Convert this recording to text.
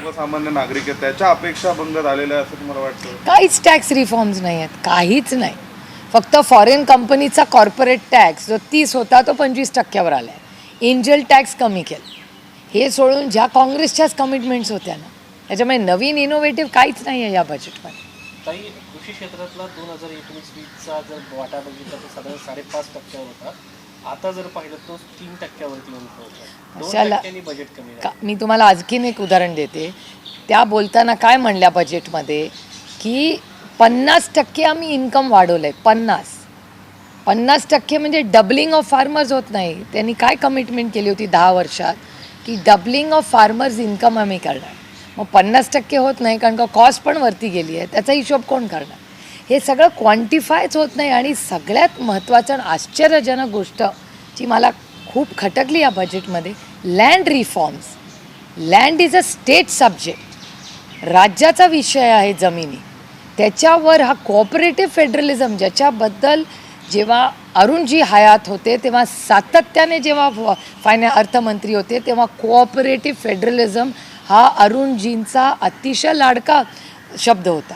सर्वसामान्य नागरिक आहेत त्याच्या अपेक्षा भंग झालेल्या आहे असं तुम्हाला वाटतं? काहीच टॅक्स रिफॉर्म्स नाही आहेत काहीच नाही. फक्त फॉरेन कंपनीचा कॉर्पोरेट टॅक्स जो तीस होता तो पंचवीस टक्क्यावर आला आहे एंजल टॅक्स कमी केलं. हे सोडून ज्या काँग्रेसच्याच कमिटमेंट्स होत्या ना त्याच्यामुळे नवीन इनोव्हेटिव्ह काहीच नाही आहे या बजेटमध्ये ताई कृषी क्षेत्रातला दोन हजार एकोणीस वीसचा जर वाटा बघितला तर साधारण साडेपाच टक्क्यावर होता. आता जर पाहिलं तो तीन टक्क्यावरती येऊन पोहोचला. बजेट कमी का मी तुम्हाला आणखीन एक उदाहरण देते. त्या बोलताना काय म्हणल्या बजेटमध्ये की पन्नास टक्के आम्ही इन्कम वाढवलं आहे पन्नास. पन्नास टक्के म्हणजे डबलिंग ऑफ फार्मर्स होत नाही. त्यांनी काय कमिटमेंट केली होती दहा वर्षात? की डबलिंग ऑफ फार्मर्स इन्कम आम्ही करणार. मग पन्नास टक्के होत नाही कारण का कॉस्ट पण वरती गेली आहे. त्याचा हिशोब कोण करणार? हे सगळं क्वांटिफायच होत नाही आणि सगळ्यात महत्त्वाचं आणि आश्चर्यजनक गोष्ट जी मला खूप खटकली या बजेटमध्ये land reforms land is a state subject राज्याचा विषय आहे जमिनी. त्याच्यावर हा कोऑपरेटिव्ह फेडरलिझम ज्याच्याबद्दल जेव्हा अरुणजी हयात होते तेव्हा सातत्याने जेव्हा फायना अर्थमंत्री होते तेव्हा कोऑपरेटिव्ह फेडरलिझम हा अरुणजींचा अतिशय लाडका शब्द होता.